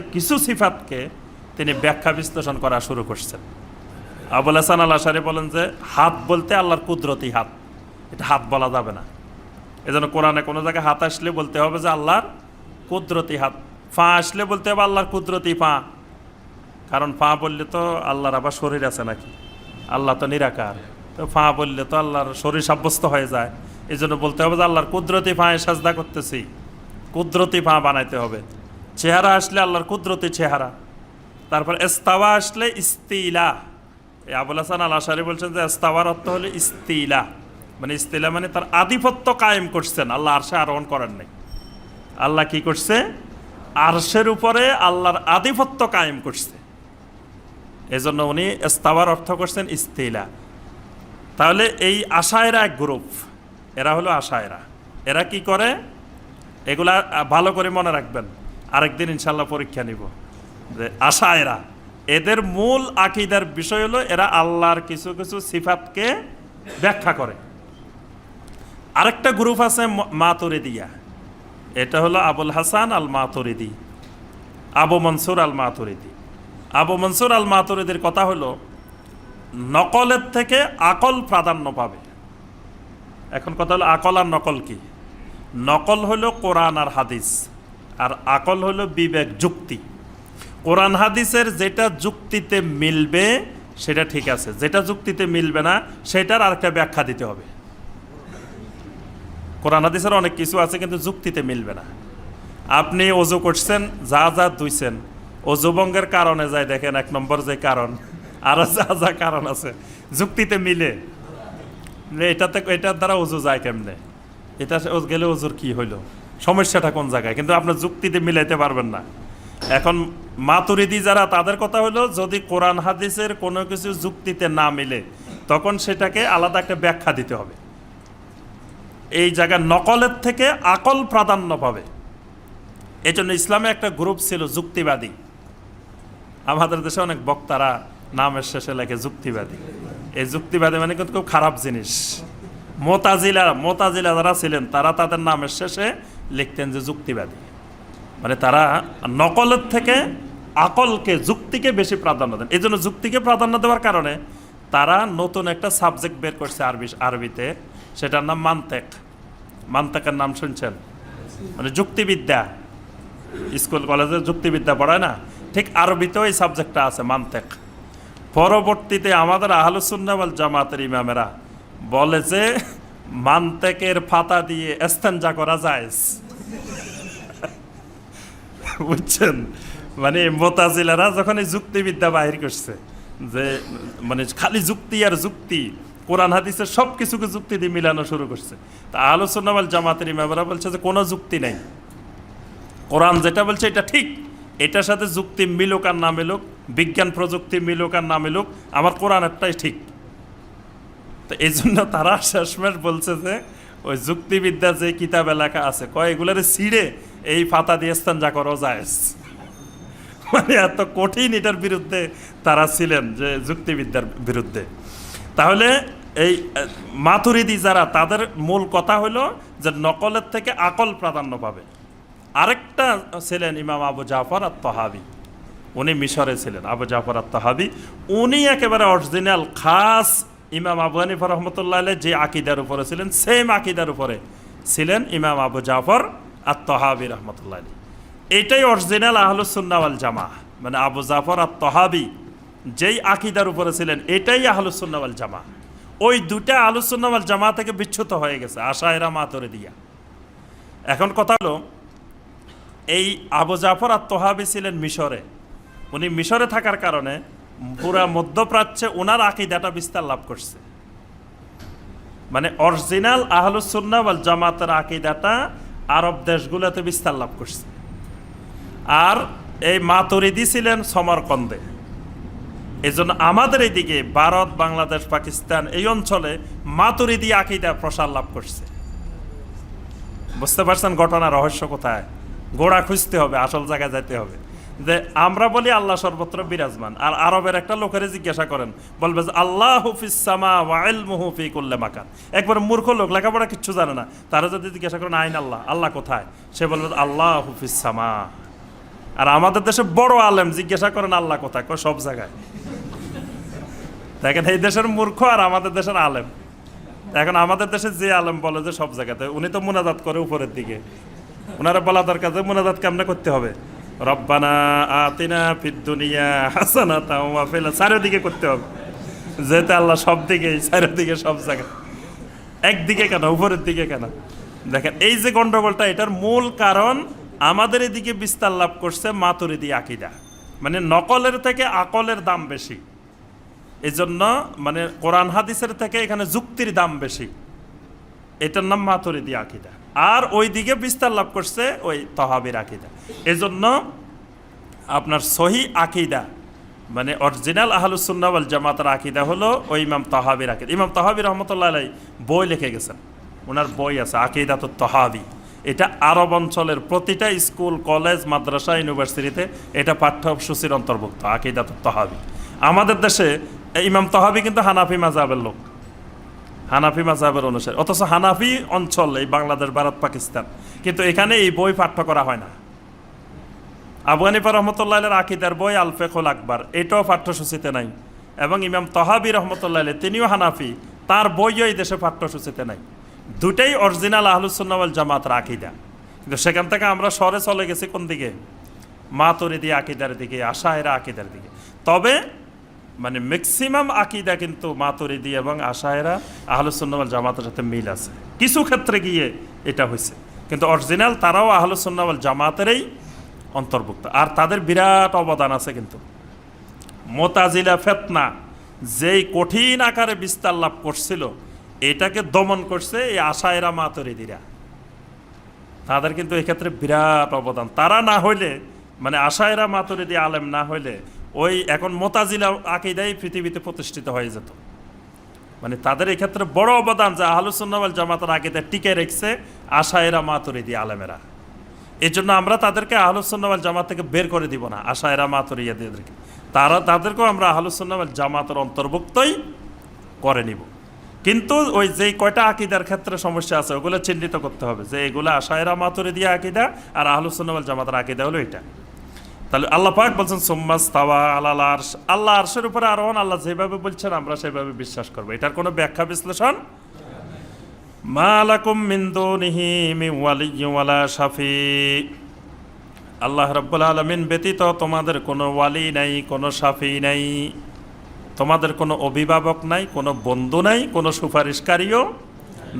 কিছু সিফাতকে তিনি ব্যাখ্যা বিশ্লেষণ করা শুরু করছেন। আবুল হাসান আল আশারি বলেন যে, হাত বলতে আল্লাহর কুদরতি হাত। এটা হাত বলা যাবে না। এজন্য কোরআনে কোনো জায়গায় হাত আসলে বলতে হবে যে, আল্লাহর কুদরতি হাত। ফা আসলে বলতে হবে আল্লাহর কুদরতি ফা। কারণ ফা বললে তো আল্লাহর আবার শরীর আছে নাকি? আল্লাহ তো নিরাকার। তো ফা বললে তো আল্লাহর শরীর সাব্যস্ত হয়ে যায়। এই জন্য বলতে হবে যে, আল্লাহর কুদরতি ফাঁয়ে সাজদা করতেছি। কুদরতি ফা বানাইতে হবে। চেহারা আসলে আল্লাহর কুদরতি চেহারা। তারপর এস্তাওয়া আসলে ইস্তিলা। আবুল হাসান আল আশারি বলছেন যে এস্তাওয়ার অর্থ হলো ইস্তিলা। মানে ইস্তিলা মানে তার আধিপত্য কায়েম করছেন। আল্লাহ আরশে আরোহণ করেন নাই। আল্লাহ কি করছে? আরশের উপরে আল্লাহর আধিপত্য কায়েম করছে। এজন্য উনি এস্তাওয়ার অর্থ করছেন ইস্তিলা। তাহলে এই আশায়রা এক গ্রুপ। এরা হলো আশায়রা। এরা কি করে? এগুলা ভালো করে মনে রাখবেন। আরেকদিন ইনশাল্লাহ পরীক্ষা নিব। যে আশা এরা। এদের মূল আকিদার বিষয় হলো এরা আল্লাহর কিছু কিছু সিফাতকে ব্যাখ্যা করে। আরেকটা গ্রুপ আছে মাতুরিদিয়া। এটা হলো আবুল হাসান আল মাতুরিদি আবু মনসুর আল মাতুরিদি আবু মনসুর আল মাতুরিদির কথা হলো, নকলের থেকে আকল প্রাধান্য পাবে। এখন কথা হলো, আকল আর নকল কি? নকল হলো কোরআন আর হাদিস। আর আকল হলো বিবেক, যুক্তি। কোরআন হাদিসের যেটা যুক্তিতে মিলবে, সেটা ঠিক আছে। যেটা যুক্তিতে মিলবে না, সেটার আরেকটা ব্যাখ্যা দিতে হবে। কোরআন হাদিসের অনেক কিছু আছে, কিন্তু যুক্তিতে মিলবে না। আপনি অজু করছেন, যা যা দুইছেন অজুবঙ্গের কারণে যায় দেখেন, এক নম্বর যে কারণ আরও যা যা কারণ আছে, যুক্তিতে মিলে। এটাতে, এটার দ্বারা অজু যায় কেমনে? এটা গেলে অজুর কি হইল? সমস্যাটা কোন জায়গায়? কিন্তু আপনার যুক্তিতে মিলাইতে পারবেন না। এখন মাতুরিদি যারা, তাদের কথা হলো, যদি কোরআন হাদিসের কোনো কিছু যুক্তিতে না মিলে, তখন সেটাকে আলাদা একটা ব্যাখ্যা দিতে হবে। এই জায়গায় নকলের থেকে আকল প্রাধান্য পাবে। এই জন্য ইসলামে একটা গ্রুপ ছিল যুক্তিবাদী। আমাদের দেশে অনেক বক্তারা নামের শেষে লেখে যুক্তিবাদী। এই যুক্তিবাদী মানে কিন্তু খুব খারাপ জিনিস। মোতাজিলা মোতাজিলা যারা ছিলেন, তারা তাদের নামের শেষে লিখতেন যে যুক্তিবাদী। মানে তারা নকলের থেকে আকলকে, যুক্তিকে বেশি প্রাধান্য দেন। এই জন্য যুক্তিকে প্রাধান্য দেওয়ার কারণে তারা নতুন একটা সাবজেক্ট বের করছে আরবি, আরবিতে। সেটার নাম মান্তেক। মান্তেকের নাম শুনছেন? মানে যুক্তিবিদ্যা। স্কুল, কলেজে যুক্তিবিদ্যা পড়ায় না? ঠিক আরবিতেও এই সাবজেক্টটা আছে, মান্তেক। পরবর্তীতে আমাদের আহলুসুন্নাওয়াল জামাতের ইমামেরা বলে যে, মান্তেকের ফাতা দিয়ে এস্তেঞ্জা করা যায় বুঝছেন? মানে মোতাজিলারা যখন এই যুক্তিবিদ্যা বাহির করছে, যে মানে খালি যুক্তি আর যুক্তি, কোরআন, হাদিসের সব কিছুকে যুক্তি দিয়ে মিলানো শুরু করছে। তা আলোচনাওয়াল জামাতের ইমামেরা বলছে যে কোনো যুক্তি নেই। কোরআন যেটা বলছে এটা ঠিক। এটার সাথে যুক্তি মিলুক আর না মিলুক, বিজ্ঞান প্রযুক্তি মিলুক আর না মিলুক, আমার কোরআন একটাই ঠিক। তো এই জন্য তারা শেষমেশ বলছে যে ওই যুক্তিবিদ্যা যে কিতাব এলাকা আছে, কয়, এগুলোর ছিঁড়ে এই পাতা দিয়ে স্থান যা করো যায়। মানে এত কঠিন এটার বিরুদ্ধে তারা ছিলেন যে যুক্তিবিদ্যার বিরুদ্ধে। তাহলে এই মাথুরিদি যারা, তাদের মূল কথা হলো যে নকলের থেকে আকল প্রাধান্য পাবে। আরেকটা ছিলেন ইমাম আবু জাফর আর তহাবি উনি মিশরে ছিলেন, আবু জাফর আর তহাবি উনি একেবারে অরিজিনাল খাস ইমাম আবু হানিফা রহমতুল্লাহ যে আকিদার উপরে ছিলেন সেম আকিদার উপরে ছিলেন ইমাম আবু জাফর আর তহাবি রহমতুল্লাহ আলী এইটাই অরিজিনাল আহলুসুন্নাওয়াল জামা মানে আবু জাফর আর তহাবি যেই আকিদার উপরে ছিলেন, এটাই আহলুসুন্নাওয়াল জামা ওই দুটা আহলুসুন্নাওয়াল জামা থেকে বিচ্যুত হয়ে গেছে, আশায়রা মাতরে দিয়া। এখন কথা হলো, এই আবু জাফর আর তোহাবি ছিলেন মিশরে। উনি মিশরে থাকার কারণে পুরা মধ্যপ্রাচ্যে ওনার আকিদাটা বিস্তার লাভ করছে। মানে অরিজিনাল আহলুসুন্না ওয়াল জামাতের আকিদাটা আরব দেশগুলোতে বিস্তার লাভ করছে। আর এই মাতুরিদি ছিলেন সমরকন্দে। এই জন্য আমাদের এইদিকে ভারত, বাংলাদেশ, পাকিস্তান এই অঞ্চলে মাতুরিদি আকিদা প্রসার লাভ করছে। বুঝতে পারছেন ঘটনা রহস্য কোথায়? গোড়া খুঁজতে হবে, আসল জায়গায় যেতে হবে। যে আমরা বলি আল্লাহ সর্বত্র বিরাজমান, আর আরবের একটা লোকের জিজ্ঞাসা করেন, বলবে যে, আল্লাহ হুফিস সামা ওয়াইল মুহুফি করলে মাকান। একবার মূর্খ লোক, লেখাপড়া কিচ্ছু জানে না, তারা যদি জিজ্ঞাসা করেন, আইন আল্লাহ আল্লাহ কোথায়? সে বলবে, আল্লাহ হুফিস সামা আর আমাদের দেশে বড় আলেম জিজ্ঞাসা করেন, আল্লাহ কোথায়? কয়, সব জায়গায়। দেখেন, এই দেশের মূর্খ আর আমাদের দেশের আলেম। এখন আমাদের দেশে যে আলেম বলে যে সব জায়গাতে, উনি তো মোনাজাত করে উপরের দিকে। ওনারা বলা দরকার যে, মোনাজাত কেমনে করতে হবে? রব্বানা আতিনা ফিদ দুনিয়া হাসানা তাওয়া ফিল চারিদিকে করতে হবে। যেহেতু আল্লাহ সব দিকে, চারিদিকে সব জায়গায়। একদিকে কেন, উপরের দিকে কেন? দেখেন, এই যে গন্ডগোলটা, এটার মূল কারণ আমাদের এদিকে বিস্তার লাভ করছে মাতুরিদি আকিদা। মানে নকলের থেকে আকলের দাম বেশি। এই জন্য মানে কোরআন হাদিসের থেকে এখানে যুক্তির দাম বেশি। এটার নাম মাতুরিদি আকিদা। আর ওই দিকে বিস্তার লাভ করছে ওই তহাবির আকিদা। এজন্য আপনার সহি আকিদা মানে অরিজিনাল আহলুসুন্নাওয়াল জামাতের আকিদা হলো ওই ইমাম তহাবির আকিদা। ইমাম তহাবি রহমতুল্লাহ আলাই বই লিখে গেছেন। ওনার বই আছে আকিদা তো তহাবি। এটা আরব অঞ্চলের প্রতিটা স্কুল, কলেজ, মাদ্রাসা, ইউনিভার্সিটিতে এটা পাঠ্যসূচির অন্তর্ভুক্ত আকিদা তো তহাবি। আমাদের দেশে ইমাম তহাবি কিন্তু হানাফি মাজাবের লোক। হানাফি মাজাবের অনুসারে। অথচ হানাফি অঞ্চল এই বাংলাদেশ, ভারত, পাকিস্তান। কিন্তু এখানে এই বই পাঠ্য করা হয় না। আবু হানিফা রহমতুল্লাহ আকিদার বই আলফেকুল আকবর, এটাও পাঠ্যসূচিতে নাই। এবং ইমাম তহাবি রহমতুল্লাহ তিনিও হানাফি, তার বইও এই দেশে পাঠ্যসূচিতে নাই। দুটাই অরিজিনাল আহলুসুন্নাওয়াল জামাতের আকিদা। কিন্তু সেখান থেকে আমরা সরে চলে গেছি কোন দিকে? মাতুরিদি আকিদার দিকে আশাহেরা আকিদার দিকে। তবে মানে ম্যাক্সিমাম আকিদা কিন্তু মাতুরিদি এবং আশায়রা আহলুসুন্নাওয়াল জামাতের সাথে মিল আছে। কিছু ক্ষেত্রে গিয়ে এটা হয়েছে। কিন্তু অরিজিনাল তারাও আহলুসুন্নাওয়াল জামাতেরই অন্তর্ভুক্ত। আর তাদের বিরাট অবদান আছে কিন্তু। মোতাজিলা ফেতনা যেই কঠিন আকারে বিস্তার লাভ করছিল, এটাকে দমন করছে এই আশায়রা মাতরিদিরা তাদের কিন্তু এক্ষেত্রে বিরাট অবদান। তারা না হইলে মানে আশায়রা মাতরিদি আলেম না হইলে ওই এখন মোতাজিলা আকিদাই পৃথিবীতে প্রতিষ্ঠিত হয়ে যেত। মানে তাদের এক্ষেত্রে বড় অবদান যে আহলুসুন্নাওয়াল জামাতের আকিদা টিকে রেখছে আশায়রা মাতরিদি আলেমেরা। এই জন্য আমরা তাদেরকে আহলুসুন্নাওয়াল জামাত থেকে বের করে দিব না, আশায়রা মাতরিয়াদেরকে। তারা, তাদেরকেও আমরা আহলুসুন্নাওয়াল জামাতের অন্তর্ভুক্তই করে নিব। কিন্তু ওই যে কয়টা আকিদার ক্ষেত্রে সমস্যা আছে, ওগুলো চিহ্নিত করতে হবে যে এগুলো আশায়রা মাতুরে দিয়ে আকিদা আর আহলুসুন্নাওয়াল জামাতের আকিদা হলো এটা। তাহলে আল্লাহ পাক বলছেন সোম্মাস তাওয়া আল্লাহ আরশ। আল্লাহ আরশের উপরে আরোহণ আল্লাহ যেভাবে বলছেন, আমরা সেভাবে বিশ্বাস করব। এটার কোনো ব্যাখ্যা বিশ্লেষণ? মালাকুম মিন দুনিহি মিন ওয়ালিয়্যিন ওয়ালা শাফি। আল্লাহ রাব্বুল আলামিন ব্যতীত তোমাদের কোনো ওয়ালি নাই, কোনো শাফি নাই, তোমাদের কোনো অভিভাবক নাই, কোনো বন্ধু নাই, কোনো সুপারিশকারীও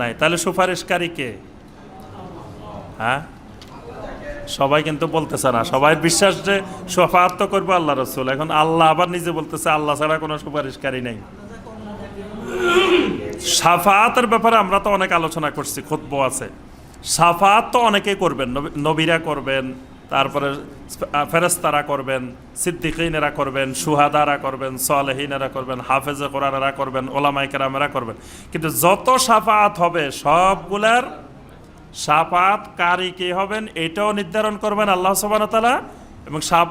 নাই। তাহলে সুপারিশকারী কে? হ্যাঁ? সবাই কিন্তু বলতেছে না। সবাই বিশ্বাস যে সফাত তো করব আল্লাহ রসুল। এখন আল্লাহ আবার নিজে বলতেছে, আল্লাহ ছাড়া কোনো সুপারিশকারী নেই। সাফাতের ব্যাপারে আমরা তো অনেক আলোচনা করছি, খুতব আছে। সাফাত তো অনেকেই করবেন নবীরা করবেন, তারপরে ফেরেস্তারা করবেন, সিদ্দিকিনেরা করবেন, সুহাদারা করবেন, সলেহিনেরা করবেন, হাফেজে কোরআনেরা করবেন ওলামাই কেরামেরা করবেন। কিন্তু যত সাফাত হবে, সবগুলার সাফাত কারি কে হবেন এটাও নির্ধারণ করবেন আল্লাহ সবান তালা এবং সাফ